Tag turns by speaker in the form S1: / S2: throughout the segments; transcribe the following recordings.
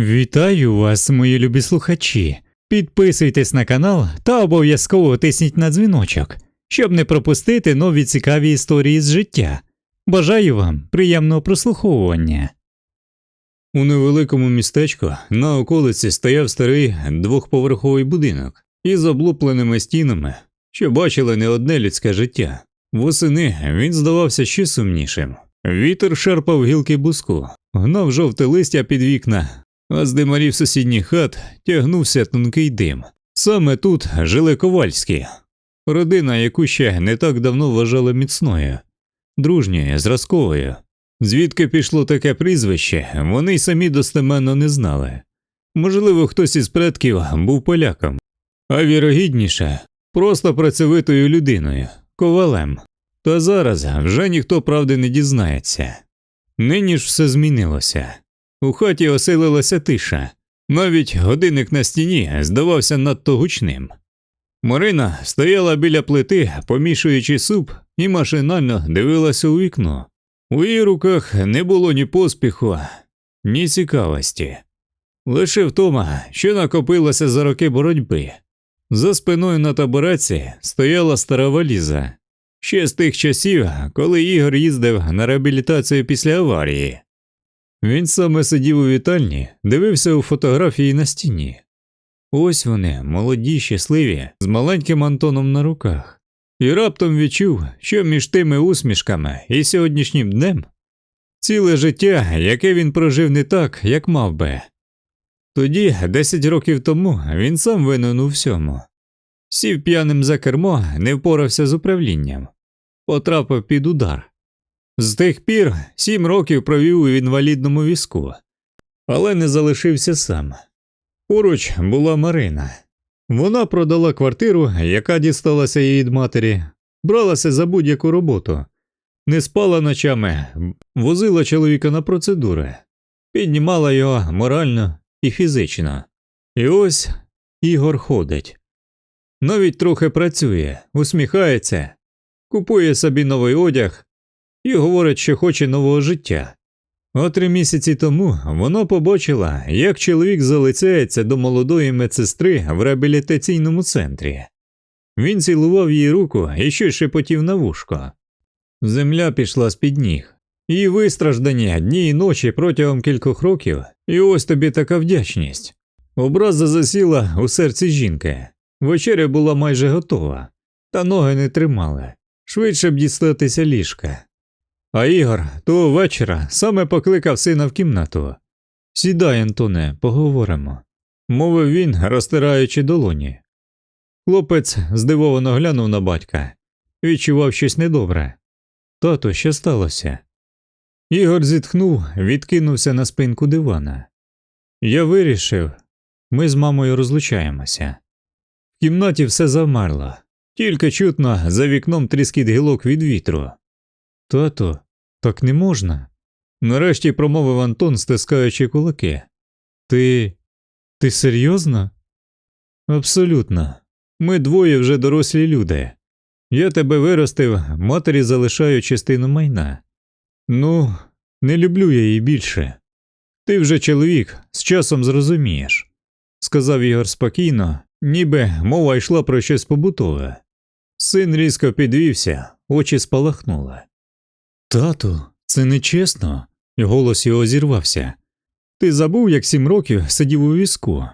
S1: Вітаю вас, мої любі слухачі. Підписуйтесь на канал та обов'язково тисніть на дзвіночок, щоб не пропустити нові цікаві історії з життя. Бажаю вам приємного прослуховування. У невеликому містечку на околиці стояв старий двохповерховий будинок із облупленими стінами, що бачили не одне людське життя. Восени він здавався ще сумнішим. Вітер шарпав гілки буску, гнав жовте листя під вікна, а з димарів сусідніх хат тягнувся тонкий дим. Саме тут жили ковальські, родина, яку ще не так давно вважали міцною, дружньою, зразковою. Звідки пішло таке прізвище, вони й самі достеменно не знали. Можливо, хтось із предків був поляком, а вірогідніше просто працьовитою людиною, ковалем. Та зараз вже ніхто правди не дізнається. Нині ж все змінилося. У хаті оселилася тиша, навіть годинник на стіні здавався надто гучним. Марина стояла біля плити, помішуючи суп, і машинально дивилася у вікно. У її руках не було ні поспіху, ні цікавості, лише втома, що накопилося за роки боротьби. За спиною на табуреці стояла стара валіза, ще з тих часів, коли Ігор їздив на реабілітацію після аварії. Він саме сидів у вітальні, дивився у фотографії на стіні. Ось вони, молоді, щасливі, з маленьким Антоном на руках, і раптом відчув, що між тими усмішками і сьогоднішнім днем ціле життя, яке він прожив не так, як мав би. Тоді, десять років тому, він сам винен у всьому. Сів п'яним за кермо, не впорався з управлінням, потрапив під удар. З тих пір сім років провів у інвалідному візку, але не залишився сам. Поруч була Марина. Вона продала квартиру, яка дісталася їй від матері, бралася за будь-яку роботу, не спала ночами, возила чоловіка на процедури, піднімала його морально і фізично. І ось Ігор ходить. Навіть трохи працює, усміхається, купує собі новий одяг і говорить, що хоче нового життя. А три місяці тому вона побачила, як чоловік залицяється до молодої медсестри в реабілітаційному центрі. Він цілував її руку і щось шепотів на вушко. Земля пішла з під ніг. Її вистраждання дні і ночі протягом кількох років, і ось тобі така вдячність. Образа засіла у серці жінки. Вечеря була майже готова, та ноги не тримали. Швидше б дістатися ліжка. А Ігор того вечора саме покликав сина в кімнату. Сідай, Антоне, поговоримо, мовив він, розтираючи долоні. Хлопець здивовано глянув на батька, відчував щось недобре. Тато, що сталося? Ігор зітхнув, відкинувся на спинку дивана. Я вирішив, ми з мамою розлучаємося. В кімнаті все завмерло, тільки чутно за вікном тріскіт гілок від вітру. Тато, так не можна. Нарешті промовив Антон, стискаючи кулаки. Ти. ти серйозно? Абсолютно. Ми двоє вже дорослі люди. Я тебе виростив, матері залишаю частину майна. Ну, не люблю я її більше. Ти вже чоловік, з часом зрозумієш, сказав Ігор спокійно, ніби мова йшла про щось побутове. Син різко підвівся, очі спалахнули. Тату, це нечесно, голос його зірвався. Ти забув, як сім років сидів у візку,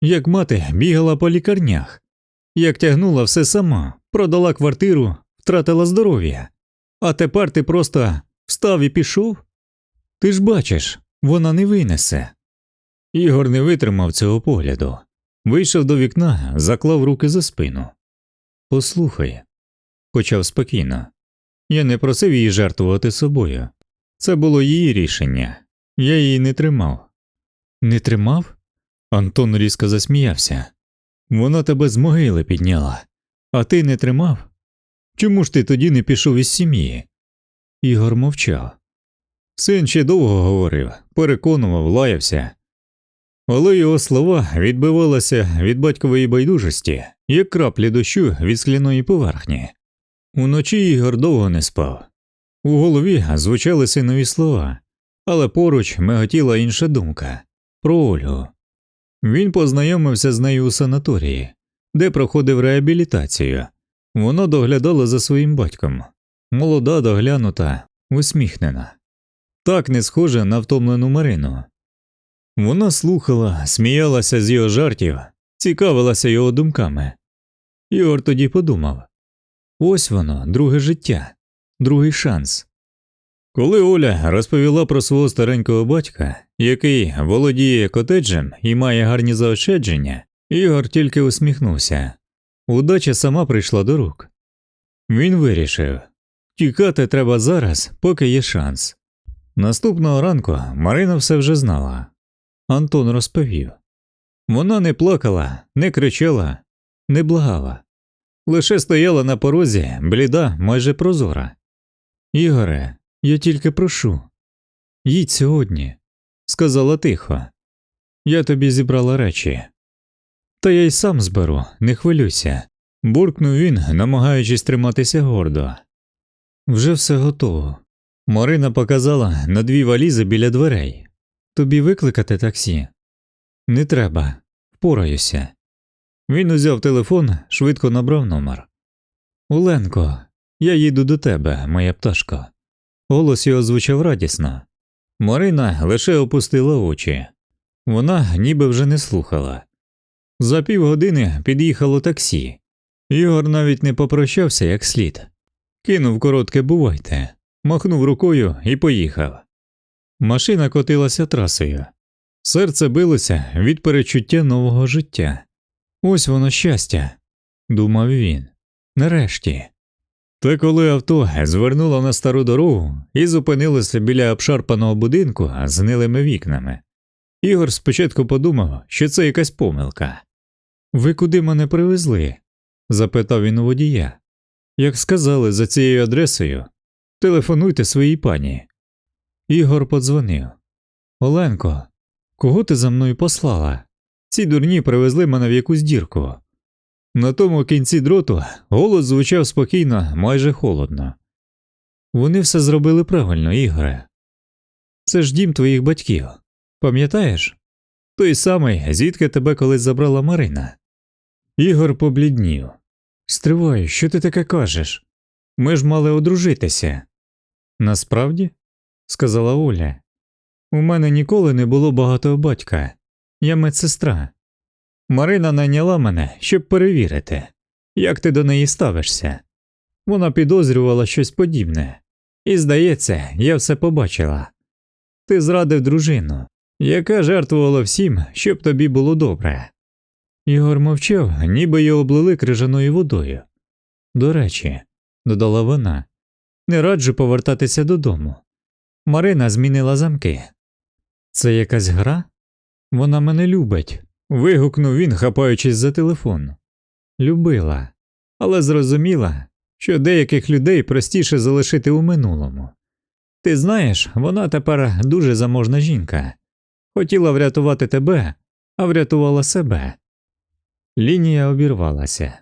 S1: як мати бігала по лікарнях, як тягнула все сама, продала квартиру, втратила здоров'я, а тепер ти просто встав і пішов? Ти ж бачиш, вона не винесе. Ігор не витримав цього погляду, вийшов до вікна, заклав руки за спину. Послухай, почав спокійно. Я не просив її жертвувати собою. Це було її рішення. Я її не тримав. Не тримав? Антон різко засміявся. Вона тебе з могили підняла, а ти не тримав? Чому ж ти тоді не пішов із сім'ї? Ігор мовчав. Син ще довго говорив, переконував, лаявся. Але його слова відбивалися від батькової байдужості, як краплі дощу від скляної поверхні. Уночі Ігор довго не спав. У голові звучали синові слова, але поруч миготіла інша думка про Ольгу. Він познайомився з нею у санаторії, де проходив реабілітацію. Вона доглядала за своїм батьком, молода, доглянута, усміхнена, так не схожа на втомлену Марину. Вона слухала, сміялася з його жартів, цікавилася його думками. Ігор тоді подумав ось воно, друге життя, другий шанс. Коли Оля розповіла про свого старенького батька, який володіє котеджем і має гарні заощадження, Ігор тільки усміхнувся. Удача сама прийшла до рук. Він вирішив тікати треба зараз, поки є шанс. Наступного ранку Марина все вже знала. Антон розповів вона не плакала, не кричала, не благала, лише стояла на порозі, бліда, майже прозора. Ігоре, я тільки прошу. Їдь сьогодні, сказала тихо. Я тобі зібрала речі. Та я й сам зберу, не хвилюйся, буркнув він, намагаючись триматися гордо. Вже все готово. Марина показала на дві валізи біля дверей. Тобі викликати таксі? Не треба, впораюся. Він узяв телефон, швидко набрав номер. Оленко, я їду до тебе, моя пташко. Голос його звучав радісно. Марина лише опустила очі. Вона ніби вже не слухала. За півгодини під'їхало таксі. Ігор навіть не попрощався як слід. Кинув коротке бувайте, махнув рукою і поїхав. Машина котилася трасою. Серце билося від перечуття нового життя. Ось воно щастя, думав він. Нарешті. Та коли авто звернуло на стару дорогу і зупинилося біля обшарпаного будинку з гнилими вікнами, Ігор спочатку подумав, що це якась помилка. Ви куди мене привезли? запитав він у водія. Як сказали за цією адресою, телефонуйте своїй пані. Ігор подзвонив. Оленко, кого ти за мною послала? Ці дурні привезли мене в якусь дірку. На тому кінці дроту голос звучав спокійно, майже холодно. Вони все зробили правильно, Ігоре. Це ж дім твоїх батьків. Пам'ятаєш? Той самий, звідки тебе колись забрала Марина. Ігор побліднів. Стривай, що ти таке кажеш? Ми ж мали одружитися. Насправді, сказала Оля, у мене ніколи не було багатого батька. Я медсестра. Марина найняла мене, щоб перевірити, як ти до неї ставишся. Вона підозрювала щось подібне, і, здається, я все побачила. Ти зрадив дружину, яка жертвувала всім, щоб тобі було добре. Ігор мовчав, ніби його облили крижаною водою. До речі, додала вона, не раджу повертатися додому. Марина змінила замки. Це якась гра? Вона мене любить. вигукнув він, хапаючись за телефон. Любила, але зрозуміла, що деяких людей простіше залишити у минулому. Ти знаєш, вона тепер дуже заможна жінка. Хотіла врятувати тебе, а врятувала себе. Лінія обірвалася.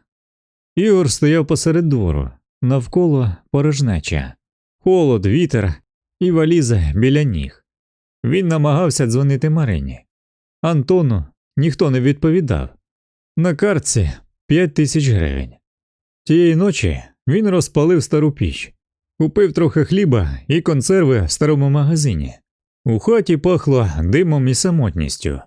S1: Ігор стояв посеред двору, навколо порожнеча, холод, вітер і валіза біля ніг. Він намагався дзвонити Марині. Антону ніхто не відповідав. На картці п'ять тисяч гривень. Тієї ночі він розпалив стару піч, купив трохи хліба і консерви в старому магазині. У хаті пахло димом і самотністю.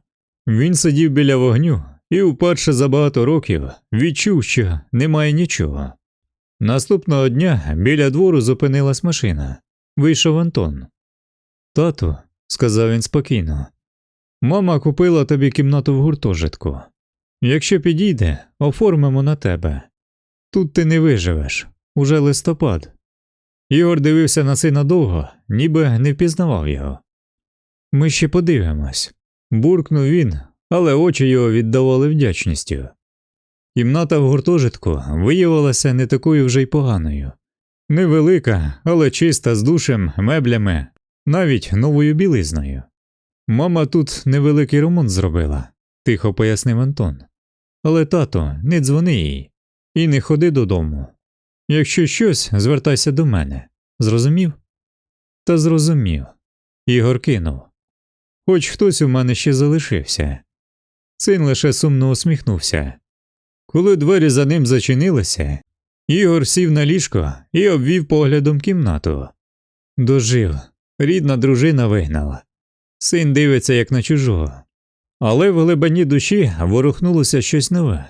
S1: Він сидів біля вогню і вперше за багато років відчув, що немає нічого. Наступного дня біля двору зупинилась машина. Вийшов Антон. Тату, сказав він спокійно, мама купила тобі кімнату в гуртожитку. Якщо підійде, оформимо на тебе. Тут ти не виживеш, уже листопад. Ігор дивився на сина довго, ніби не впізнавав його. Ми ще подивимось, буркнув він, але очі його віддавали вдячністю. Кімната в гуртожитку виявилася не такою вже й поганою. Невелика, але чиста з душем, меблями, навіть новою білизною. Мама тут невеликий ремонт зробила, тихо пояснив Антон. Але тато, не дзвони їй і не ходи додому. Якщо щось, звертайся до мене. Зрозумів? Та зрозумів. Ігор кинув. хоч хтось у мене ще залишився. Син лише сумно усміхнувся. Коли двері за ним зачинилися, Ігор сів на ліжко і обвів поглядом кімнату. Дожив, рідна дружина вигнала. Син дивиться, як на чужого. Але в глибині душі ворухнулося щось нове.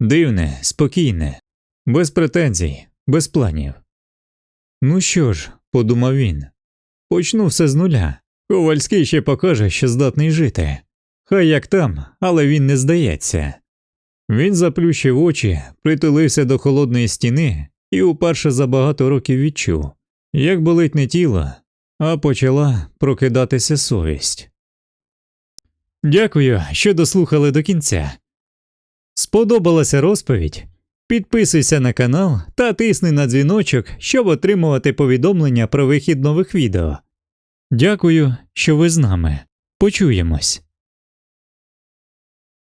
S1: Дивне, спокійне, без претензій, без планів. Ну що ж, подумав він, почну все з нуля. Ковальський ще покаже, що здатний жити. Хай як там, але він не здається. Він заплющив очі, притулився до холодної стіни і уперше за багато років відчув, як болить не тіло, а почала прокидатися совість. Дякую, що дослухали до кінця. Сподобалася розповідь? Підписуйся на канал та тисни на дзвіночок, щоб отримувати повідомлення про вихід нових відео. Дякую, що ви з нами. Почуємось.